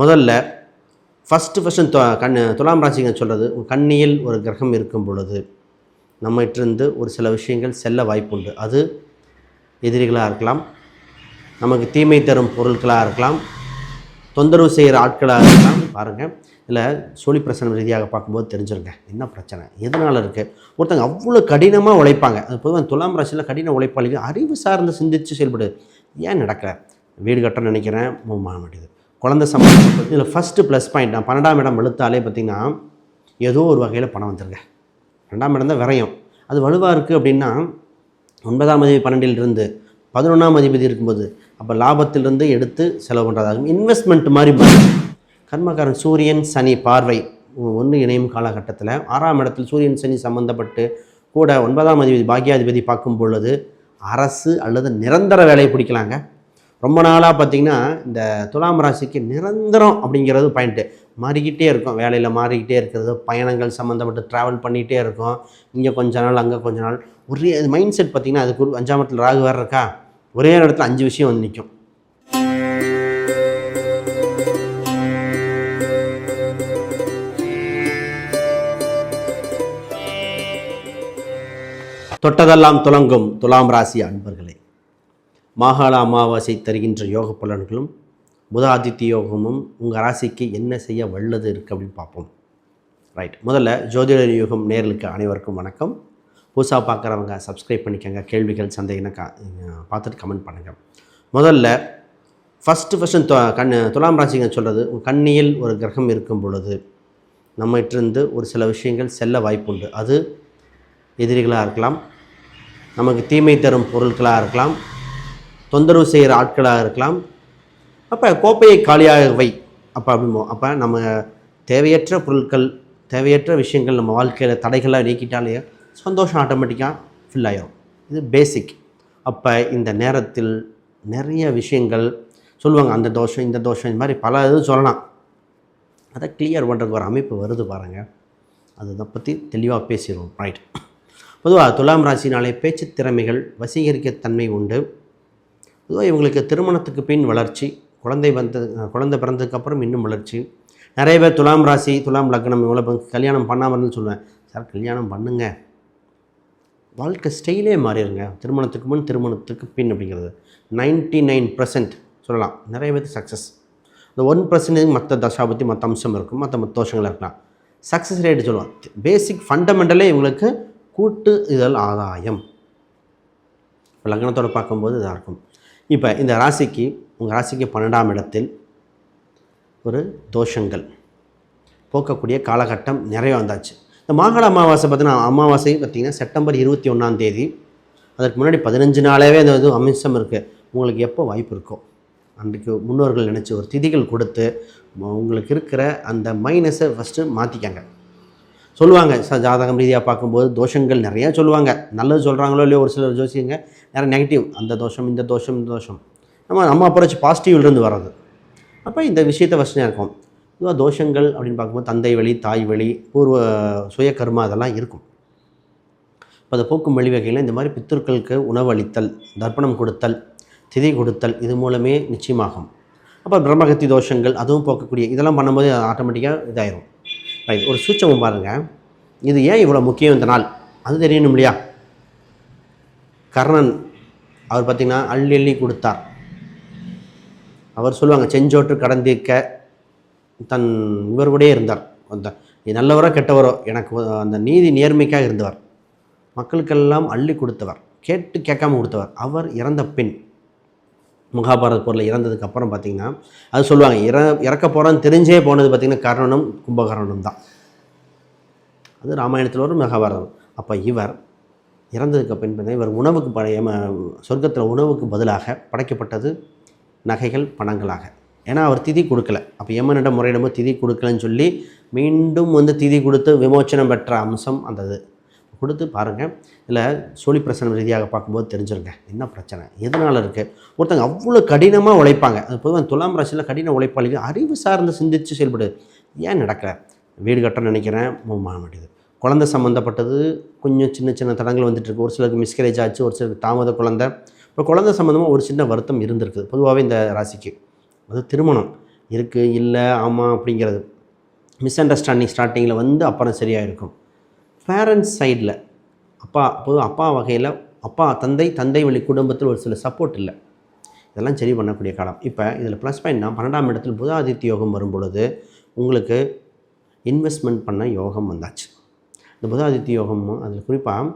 முதல்ல first first கண் துலாம் ராசிங்க சொல்கிறது கண்ணியில் ஒரு கிரகம் இருக்கும் பொழுது நம்மகிட்டிருந்து ஒரு சில விஷயங்கள் செல்ல வாய்ப்புண்டு. அது எதிரிகளாக இருக்கலாம் நமக்கு தீமை தரும் பொருட்களாக இருக்கலாம் தொந்தரவு செய்கிற ஆட்களாக இருக்கலாம். பாருங்கள் இல்லை சோழி பிரச்சனை ரீதியாக பார்க்கும்போது தெரிஞ்சிருங்க என்ன பிரச்சனை எதனால் இருக்குது ஒருத்தங்க அவ்வளோ கடினமாக உழைப்பாங்க. அது பொதுவாக துலாம் ராசியில் கடின உழைப்பாளிகள் அறிவு சார்ந்து சிந்தித்து செயல்படுது ஏன் நடக்கலை வீடு கட்ட நினைக்கிறேன் மூவ் மாட்டேங்குது குழந்தை சம்பந்தம் இதில் ஃபஸ்ட்டு ப்ளஸ் பாயிண்ட் நான் பன்னெண்டாம் இடம் எழுத்தாலே பார்த்திங்கன்னா ஏதோ ஒரு வகையில் பணம் வந்துருங்க. ரெண்டாம் இடம் தான் விரயம். அது வலுவாக இருக்குது அப்படின்னா ஒன்பதாம் அதிபதி பன்னெண்டிலிருந்து பதினொன்றாம் அதிபதி இருக்கும்போது அப்போ லாபத்திலிருந்து எடுத்து செலவு பண்ணுறதாகும் இன்வெஸ்ட்மெண்ட் மாதிரி மாறும். கர்மகாரன் சூரியன் சனி பார்வை ஒன்று இணையும் காலகட்டத்தில் ஆறாம் இடத்தில் சூரியன் சனி சம்மந்தப்பட்டு கூட ஒன்பதாம் அதிபதி பாக்கியாதிபதி பார்க்கும் பொழுது அரசு அல்லது நிரந்தர வேலையை பிடிக்கலாங்க. ரொம்ப நாளாக பார்த்தீங்கன்னா இந்த துலாம் ராசிக்கு நிரந்தரம் அப்படிங்கிறது பாயிண்ட்டு மாறிக்கிட்டே இருக்கும். வேலையில் மாறிக்கிட்டே இருக்கிறது பயணங்கள் சம்மந்தப்பட்டு ட்ராவல் பண்ணிகிட்டே இருக்கும். இங்கே கொஞ்ச நாள் அங்கே கொஞ்ச நாள். ஒரே மைண்ட் செட் பார்த்திங்கன்னா அதுக்கு அஞ்சாம் இடத்துல ராகு வேறு இருக்கா? ஒரே இடத்துல அஞ்சு விஷயம் வந்து நிற்கும் தொட்டதெல்லாம் துலங்கும் துலாம் ராசி அன்பர்களே. மாகாள அமாவாசை தருகின்ற யோக பலன்களும் புதாதித்ய யோகமும் உங்கள் ராசிக்கு என்ன செய்ய வல்லது இருக்குது அப்படின்னு பார்ப்போம். ரைட் முதல்ல ஜோதிட யோகம் நேர்களுக்கு அனைவருக்கும் வணக்கம். புதுசாக பார்க்குறவங்க சப்ஸ்கிரைப் பண்ணிக்கோங்க. கேள்விகள் சந்தேகம்னா கா பார்த்துட்டு கமெண்ட் பண்ணுங்கள் முதல்ல ஃபஸ்ட்டு ஃபஸ்ட்டு கண் துலாம் ராசிங்க சொல்கிறது கண்ணியில் ஒரு கிரகம் இருக்கும் பொழுது நம்மகிட்டிருந்து ஒரு சில விஷயங்கள் செல்ல வாய்ப்புண்டு. அது எதிரிகளாக இருக்கலாம் நமக்கு தீமை தரும் பொருட்களாக இருக்கலாம் தொந்தரவு செய்கிற ஆட்களாக இருக்கலாம். அப்போ கோப்பையை காலியாக வை. அப்போ அப்படிமோ அப்போ நம்ம தேவையற்ற பொருட்கள் தேவையற்ற விஷயங்கள் நம்ம வாழ்க்கையில் தடைகளாக நீக்கிட்டாலே சந்தோஷம் ஆட்டோமேட்டிக்காக ஃபில் ஆகிடும் இது பேசிக் அப்போ இந்த நேரத்தில் நிறைய விஷயங்கள் சொல்லுவாங்க. அந்த தோஷம் இந்த தோஷம் இந்த மாதிரி பல இது சொல்லலாம். அதை கிளியர் பண்ணுறதுக்கு ஒரு அமைப்பு வருது பாருங்கள் அதை பற்றி தெளிவாக பேசிடுவோம் ரைட் பொதுவாக துலாம் ராசினாலே பேச்சு திறமைகள் வசீகரிக்க தன்மை உண்டு. பொதுவாக இவங்களுக்கு திருமணத்துக்கு பின் வளர்ச்சி. குழந்தை வந்த குழந்தை பிறந்ததுக்கப்புறம் இன்னும் வளர்ச்சி. நிறைய பேர் துலாம் ராசி துலாம் லக்னம் இவ்வளோ கல்யாணம் பண்ணாமல்னு சொல்லுவேன். சார் கல்யாணம் பண்ணுங்க. வாழ்க்கை ஸ்டைலே மாறிடுங்க. திருமணத்துக்கு முன் திருமணத்துக்கு பின் அப்படிங்கிறது. நைன்ட்டி நைன் பர்சன்ட் சொல்லலாம். நிறைய பேர் சக்ஸஸ் இந்த ஒன் பர்சன்டேஜ் மற்ற தசாபத்தி மற்ற அம்சம் இருக்கும். மற்ற மற்ற தோஷங்கள் இருக்கலாம். சக்ஸஸ் ரேட் சொல்லுவாங்க. பேசிக் ஃபண்டமெண்டலே இவங்களுக்கு கூட்டு இதழ் ஆதாயம். லக்னத்தோடு பார்க்கும்போது இதாக இருக்கும். இப்போ இந்த ராசிக்கு உங்கள் ராசிக்கு பன்னெண்டாம் இடத்தில் ஒரு தோஷங்கள். போக்கக்கூடிய காலகட்டம் நிறைய வந்தாச்சு. இந்த மாகாண அமாவாசை பார்த்தீங்கன்னா அமாவாசை பார்த்திங்கன்னா செப்டம்பர் இருபத்தி ஒன்றாம் தேதி அதற்கு முன்னாடி பதினஞ்சு நாளாகவே அந்த இது அம்சம் இருக்குது உங்களுக்கு எப்போ வாய்ப்பு இருக்கோ. அன்றைக்கு முன்னோர்கள் நினச்சி ஒரு திதிகள் கொடுத்து உங்களுக்கு இருக்கிற அந்த மைனஸை ஃபஸ்ட்டு மாற்றிக்கங்க சொல்லுவாங்க. ச ஜாதகம் ரீதியாக பார்க்கும்போது தோஷங்கள் நிறையா சொல்லுவாங்க. நல்லது சொல்கிறாங்களோ இல்லையோ ஒரு சிலர் ஜோசியங்க நிறைய நெகட்டிவ் அந்த தோஷம் இந்த தோஷம் இந்த தோஷம். நம்ம நம்ம அப்புறம் பாசிட்டிவ்லேருந்து வர்றது. அப்போ இந்த விஷயத்தை வசதியாக இருக்கும். இதுவாக தோஷங்கள் அப்படின்னு பார்க்கும்போது தந்தை வழி தாய் வழி பூர்வ சுய கர்மா அதெல்லாம் இருக்கும். இப்போ அதை போக்கும் வழிவகையில் இந்த மாதிரி பித்தர்களுக்கு உணவு அளித்தல் தர்ப்பணம் கொடுத்தல் திதி கொடுத்தல் இது மூலமே நிச்சயமாகும். அப்போ பிரம்மகத்தி தோஷங்கள் அதுவும் போக்கக்கூடிய இதெல்லாம் பண்ணும்போது ஆட்டோமேட்டிக்காக இதாயிரும். ரைட் ஒரு சூட்சமும் பாருங்கள் இது ஏன் இவ்வளோ முக்கியம் இந்த நாள்? அது தெரியணும் இல்லையா? கர்ணன் அவர் பார்த்திங்கன்னா அள்ளி அள்ளி கொடுத்தார். அவர் சொல்லுவாங்க செஞ்சோற்று கடந்திருக்க தன் இவரோடே இருந்தார். அந்த நல்லவரோ கெட்டவரோ? எனக்கு அந்த நீதி நேர்மைக்காக இருந்தவர். மக்களுக்கெல்லாம் அள்ளி கொடுத்தவர். கேட்டு கேட்காம கொடுத்தவர். அவர் இறந்த பின். மகாபாரத போரில் இறந்ததுக்கு அப்புறம் பார்த்திங்கன்னா அது சொல்லுவாங்க இற இறக்க போகிறான்னு தெரிஞ்சே போனது பார்த்திங்கன்னா கர்ணனும் கும்பகர்ணனும் தான். அது ராமாயணத்தில் ஒரு மகாபாரதம். அப்போ இவர் இறந்ததுக்கு பின் இவர் உணவுக்கு பழைய சொர்க்கத்தில் உணவுக்கு பதிலாக படைக்கப்பட்டது நகைகள் பணங்களாக. ஏன்னா அவர் திதி கொடுக்கல. அப்போ எம்மனிடம் முறையிடமோ திதி கொடுக்கலன்னு சொல்லி மீண்டும் வந்து திதி கொடுத்து விமோச்சனம் பெற்ற அம்சம் அந்த இது. கொடுத்து பாருங்கள் இல்லை சோழி பிரச்சனை ரீதியாக பார்க்கும்போது தெரிஞ்சிருங்க. என்ன பிரச்சனை? எதனால் இருக்குது ஒருத்தங்க அவ்வளோ கடினமாக உழைப்பாங்க. அது பொதுவாக துலாம் ராசியில் கடின உழைப்பாளிகள் அறிவு சார்ந்து சிந்தித்து செயல்படுது ஏன் நடக்கலை? வீடு கட்ட நினைக்கிறேன். மூவ் மாட்டேங்குது குழந்தை சம்மந்தப்பட்டது கொஞ்சம் சின்ன சின்ன தடங்கள் வந்துட்டுருக்கு ஒரு சிலருக்கு மிஸ்கரேஜ் ஆச்சு ஒரு சிலருக்கு தாமத குழந்தை. இப்போ குழந்தை சம்மந்தமாக ஒரு சின்ன வருத்தம் இருந்திருக்குது பொதுவாகவே இந்த ராசிக்கு. அது திருமணம். இருக்குது இல்லை ஆமாம் அப்படிங்கிறது. மிஸ் அண்டர்ஸ்டாண்டிங் ஸ்டார்டிங்கில் வந்து அப்புறம் சரியாக இருக்கும் பேரண்ட்ஸ் சைடில் அப்பா அப்போது அப்பா வகையில் அப்பா தந்தை தந்தை வழி குடும்பத்தில் ஒரு சில சப்போர்ட் இல்லை. இதெல்லாம் சரி பண்ணக்கூடிய காலம். இப்போ இதில் ப்ளஸ் பாயிண்ட்னா பன்னெண்டாம் இடத்தில் புதாதித்ய யோகம் வரும் பொழுது உங்களுக்கு இன்வெஸ்ட்மெண்ட் பண்ண யோகம் வந்தாச்சு. இந்த புதாதித்ய யோகம் அதில் குறிப்பாக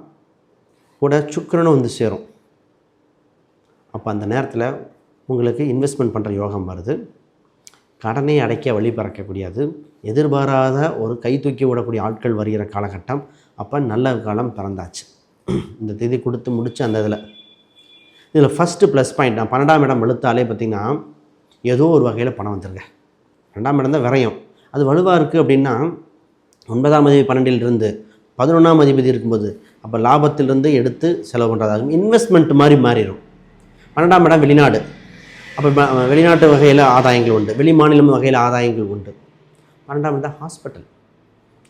கூட சுக்கரனும் வந்து சேரும். அப்போ அந்த நேரத்தில் உங்களுக்கு இன்வெஸ்ட்மெண்ட் பண்ணுற யோகம் வருது. கடனை அடைக்க வழி பிறக்கக்கூடியது. எதிர்பாராத ஒரு கை தூக்கி விடக்கூடிய ஆட்கள் வருகிற காலகட்டம். அப்போ நல்ல காலம் பிறந்தாச்சு. இந்த தேதி கொடுத்து முடித்து அந்த இதில். இதில் ஃபஸ்ட்டு ப்ளஸ் பாயிண்ட் நான் பன்னெண்டாம் இடம் வெளுத்தாலே பார்த்திங்கன்னா ஏதோ ஒரு வகையில் பணம் வந்துருங்க. ரெண்டாம் இடம் தான் விரயம். அது வலுவாக இருக்குது அப்படின்னா ஒன்பதாம் அதிபதி பன்னெண்டிலிருந்து பதினொன்றாம் அதிபதி இருக்கும்போது அப்போ லாபத்திலிருந்து எடுத்து செலவு பண்ணுறதாகும் இன்வெஸ்ட்மெண்ட் மாதிரி மாறிடும் பன்னெண்டாம் இடம் வெளிநாடு. அப்போ வெளிநாட்டு வகையில் ஆதாயங்கள் உண்டு. வெளி மாநிலம் வகையில் ஆதாயங்கள் உண்டு. பன்னெண்டாம் இடம் ஹாஸ்பிட்டல்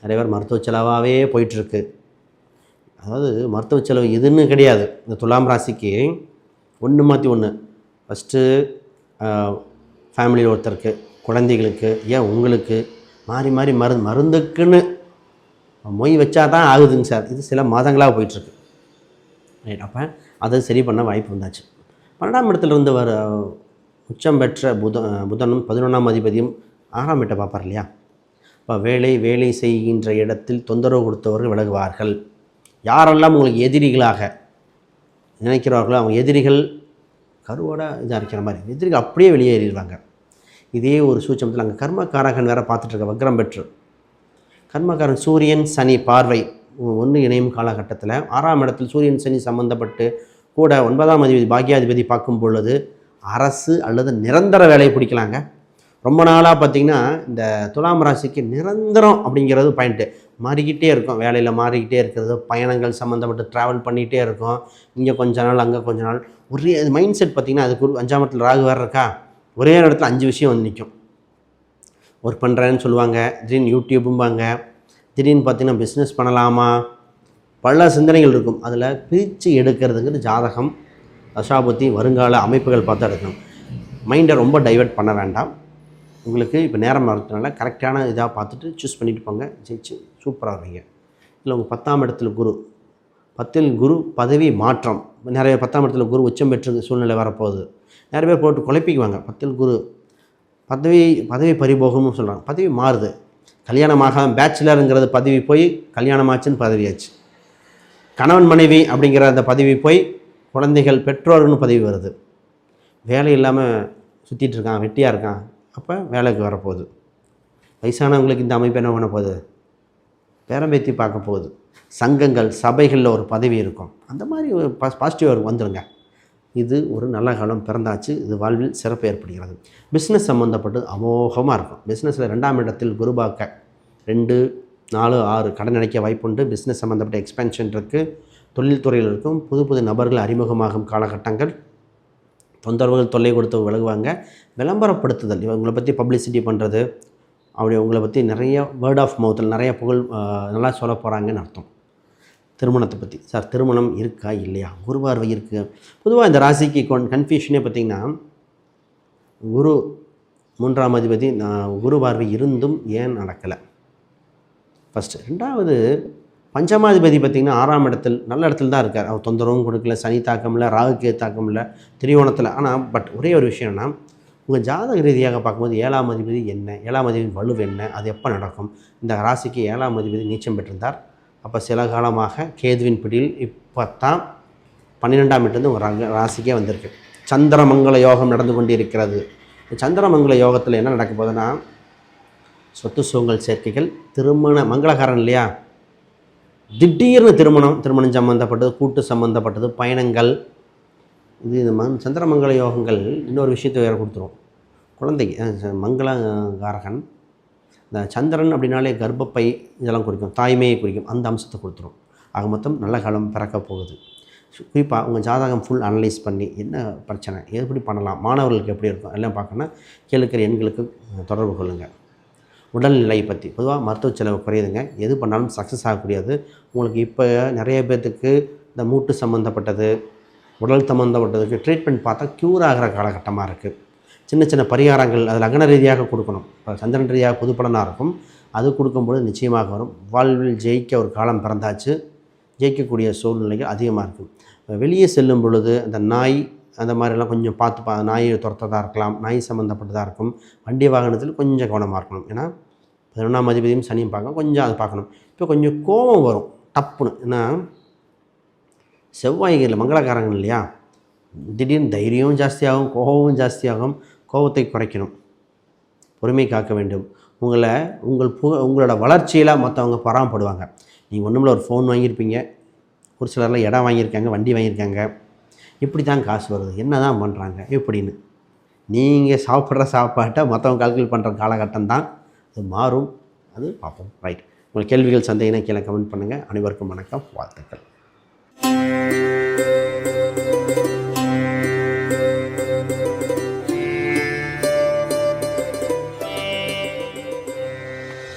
நிறைய பேர் மருத்துவ செலவாகவே போயிட்டுருக்கு. அதாவது மருத்துவ செலவு இதுன்னு கிடையாது. இந்த துலாம் ராசிக்கு ஒன்று மாற்றி ஒன்று ஃபஸ்ட்டு ஃபேமிலியில் ஒருத்தருக்கு குழந்தைகளுக்கு ஏன் உங்களுக்கு? மாறி மாறி மருந்து மருந்துக்குன்னு மொய் வச்சா தான் ஆகுதுங்க சார். இது சில மாதங்களாக போயிட்டுருக்கு. ரைட் அப்போ அதை சரி பண்ண வாய்ப்பு வந்தாச்சு பன்னெண்டாம் இடத்துல இருந்து வர உச்சம் பெற்ற புத புதனும் பதினொன்றாம் அதிபதியும் ஆறாம் இடத்தை பார்ப்பார் இல்லையா? இப்போ வேலை வேலை செய்கின்ற இடத்தில் தொந்தரவு கொடுத்தவர்கள் விலகுவார்கள். யாரெல்லாம் உங்களுக்கு எதிரிகளாக நினைக்கிறார்களோ அவங்க எதிரிகள் கருவோட இதாக இருக்கிற மாதிரி எதிரிகள் அப்படியே வெளியேறிடுவாங்க. இதே ஒரு சூட்சமத்தில் அங்கே கர்மகாரகன் வேற பார்த்துட்டு இருக்க வக்ரம் பெற்று. கர்மகாரன் சூரியன் சனி பார்வை ஒன்று இணையும் காலகட்டத்தில் ஆறாம் இடத்தில் சூரியன் சனி சம்பந்தப்பட்டு கூட ஒன்பதாம் அதிபதி பாக்கியாதிபதி பார்க்கும் பொழுது அரசு அல்லது நிரந்தர வேலையை பிடிக்கலாங்க. ரொம்ப நாளாக பார்த்தீங்கன்னா இந்த துலாம் ராசிக்கு நிரந்தரம் அப்படிங்கிறது பாயிண்ட்டு மாறிக்கிட்டே இருக்கும். வேலையில் மாறிக்கிட்டே இருக்கிறது பயணங்கள் சம்மந்தப்பட்டு ட்ராவல் பண்ணிகிட்டே இருக்கும். இங்கே கொஞ்ச நாள் அங்கே கொஞ்ச நாள். ஒரே மைண்ட் செட் பார்த்திங்கன்னா அதுக்கு அஞ்சாம் இடத்துல ராகு வேறு இருக்கா? ஒரே இடத்துல அஞ்சு விஷயம் வந்து நிற்கும் ஒர்க் பண்ணுறேன்னு சொல்லுவாங்க. திடீர்னு யூடியூப்பும்பாங்க திடீர்னு பார்த்திங்கன்னா பிஸ்னஸ் பண்ணலாமா? பல சிந்தனைகள் இருக்கும். அதில் பிரித்து எடுக்கிறதுங்கிறது ஜாதகம். தசாபுத்தி வருங்கால அமைப்புகள் பார்த்து எடுக்கணும் மைண்டை ரொம்ப டைவர்ட் பண்ண வேண்டாம். உங்களுக்கு இப்போ நேரம் வரதுனால கரெக்டான இதாக பார்த்துட்டு சூஸ் பண்ணிட்டு போங்க. ஜெயிச்சு சூப்பராக வருவீங்க இல்லை உங்கள் பத்தாம் இடத்துல குரு. பத்தில் குரு பதவி மாற்றம். நிறைய பத்தாம் இடத்துல குரு உச்சம் பெற்று சூழ்நிலை வரப்போகுது. நிறைய பேர் போட்டு குழப்பிக்குவாங்க. பத்தில் குரு பதவி பதவி பரிபோகம்னு சொல்கிறாங்க பதவி மாறுது. கல்யாணமாக பேச்சுலருங்கிறது பதவி போய் கல்யாணமாச்சுன்னு பதவியாச்சு. கணவன் மனைவி அப்படிங்கிற அந்த பதவி போய் குழந்தைகள் பெற்றோர்னு பதவி வருது. வேலை இல்லாமல் சுற்றிட்டு இருக்கான் வெட்டியாக இருக்கான். அப்போ வேலைக்கு வரப்போகுது. வயசானவங்களுக்கு இந்த அமைப்பு என்ன பண்ண போகுது? பேரம்பேத்தி பார்க்க போகுது. சங்கங்கள் சபைகளில் ஒரு பதவி இருக்கும். அந்த மாதிரி பாசிட்டிவாக வந்துடுங்க இது ஒரு நல்ல காலம் பிறந்தாச்சு. இது வாழ்வில் சிறப்பு ஏற்படுகிறது. பிஸ்னஸ் சம்மந்தப்பட்டு அமோகமாக இருக்கும். பிஸ்னஸில் ரெண்டாம் இடத்தில் குருபாக்க ரெண்டு நாலு ஆறு கடன் அடைக்க வாய்ப்புண்டு. பிஸ்னஸ் சம்மந்தப்பட்ட எக்ஸ்பென்ஷன் இருக்குது தொழில்துறையில் இருக்கும் புது புது நபர்கள் அறிமுகமாகும் காலகட்டங்கள். தொந்தரவுகள் தொல்லை கொடுத்து விலகுவாங்க. விளம்பரப்படுத்துதல் இவங்களை பற்றி பப்ளிசிட்டி பண்ணுறது அப்படி உங்களை பற்றி நிறைய வேர்ட் ஆஃப் மவுத்தில் நிறைய புகழ் நல்லா சொல்ல போகிறாங்கன்னு அர்த்தம். திருமணத்தை பற்றி சார் திருமணம் இருக்கா? இல்லையா? குரு பார்வை இருக்குது பொதுவாக இந்த ராசிக்கு கொன் கன்ஃபியூஷனே பார்த்திங்கன்னா குரு மூன்றாம் அதிபதி நான் குரு பார்வை இருந்தும் ஏன் நடக்கலை? ஃபஸ்ட்டு ரெண்டாவது பஞ்சமாதிபதி பார்த்திங்கன்னா ஆறாம் இடத்தில் நல்ல இடத்துல தான் இருக்கார். அவர் தொந்தரவும் கொடுக்கல சனி தாக்கம் இல்லை ராகுக்கே தாக்கம் இல்லை திரியோணத்தில் ஆனால் பட் ஒரே ஒரு விஷயம்னா உங்கள் ஜாதக ரீதியாக பார்க்கும்போது ஏழாம் அதிபதி என்ன ஏழாம் அதிபதி வலு என்ன அது எப்போ நடக்கும்? இந்த ராசிக்கு ஏழாம் அதிபதி நீச்சம் பெற்றிருந்தார். அப்போ சில காலமாக கேதுவின் பிடியில் இப்போ தான் பன்னிரெண்டாம் இடத்துலேருந்து ஒரு ராசிக்கே வந்திருக்கு. சந்திரமங்கல யோகம் நடந்து கொண்டு இருக்கிறது சந்திரமங்கல யோகத்தில் என்ன நடக்க போகுதுன்னா சொத்து சுகங்கள் சேர்க்கைகள் திருமண மங்களகாரன் இல்லையா? திடீர்னு திருமணம் திருமணம் சம்மந்தப்பட்டது கூட்டு சம்மந்தப்பட்டது பயணங்கள். இது இந்த மங் சந்திரமங்கல யோகங்கள் இன்னொரு விஷயத்தை வேறு கொடுத்துரும். குழந்தைக்கு மங்களகாரகன் இந்த சந்திரன் அப்படின்னாலே கர்ப்பப்பை இதெல்லாம் குறிக்கும் தாய்மையை குறிக்கும் அந்த அம்சத்தை கொடுத்துரும். ஆக மொத்தம் நல்ல காலம் பிறக்க போகுது. குறிப்பாக உங்கள் ஜாதகம் ஃபுல் அனலைஸ் பண்ணி என்ன பிரச்சனை எப்படி பண்ணலாம் மாணவர்களுக்கு எப்படி இருக்கும் எல்லாம் பார்க்கணுன்னா கேளுக்கிற எண்களுக்கு தொடர்பு கொள்ளுங்கள் உடல்நிலையை பற்றி பொதுவாக மருத்துவ செலவு குறையுதுங்க. எது பண்ணாலும் சக்ஸஸ் ஆகக்கூடியது. உங்களுக்கு இப்போ நிறைய பேர்த்துக்கு இந்த மூட்டு சம்மந்தப்பட்டது உடல் சம்மந்தப்பட்டதுக்கு ட்ரீட்மெண்ட் பார்த்தா க்யூர் ஆகிற காலகட்டமாக இருக்குது சின்ன சின்ன பரிகாரங்கள் அது லக்ன ரீதியாக கொடுக்கணும். இப்போ சந்திரன் ரீதியாக புதுப்படனாக இருக்கும். அது கொடுக்கும்பொழுது நிச்சயமாக வரும். வாழ்வில் ஜெயிக்க ஒரு காலம் பிறந்தாச்சு. ஜெயிக்கக்கூடிய சூழ்நிலைகள் அதிகமாக இருக்கும் வெளியே செல்லும் பொழுது அந்த நாய் அந்த மாதிரிலாம் கொஞ்சம் பார்த்து பா நாயை துரத்ததாக இருக்கலாம் நாய் சம்மந்தப்பட்டதாக இருக்கும். வண்டி வாகனத்தில் கொஞ்சம் கவனமாக இருக்கணும். ஏன்னா பதினொன்றாம் அதிபதியும் சனியும் பார்க்கணும் கொஞ்சம் அது பார்க்கணும். இப்போ கொஞ்சம் கோபம் வரும் டப்புன்னு. ஏன்னா செவ்வாய்களில் மங்களக்காரங்க இல்லையா? திடீர்னு தைரியம் ஜாஸ்தியாகும் கோபமும் ஜாஸ்தியாகும் கோபத்தை குறைக்கணும். பொறுமை காக்க வேண்டும். உங்களை உங்கள் பு உங்களோட வளர்ச்சியில் மற்றவங்க பொறாமப்படுவாங்க. நீங்கள் ஒன்றுமில்ல ஒரு ஃபோன் வாங்கியிருப்பீங்க. ஒரு சிலர்லாம் இடம் வாங்கியிருக்காங்க வண்டி வாங்கியிருக்காங்க. இப்படி தான் காசு வருது? என்ன தான் பண்ணுறாங்க இப்படின்னு நீங்கள் சாப்பிட்ற சாப்பாட்டை மற்றவங்க கால்குலேட் பண்ணுற காலகட்டம் தான் அது மாறும். அது பார்ப்போம். ரைட் உங்கள் கேள்விகள் சந்தேகம்னா கீழே கமெண்ட் பண்ணுங்கள் அனைவருக்கும் வணக்கம். வாழ்த்துக்கள்.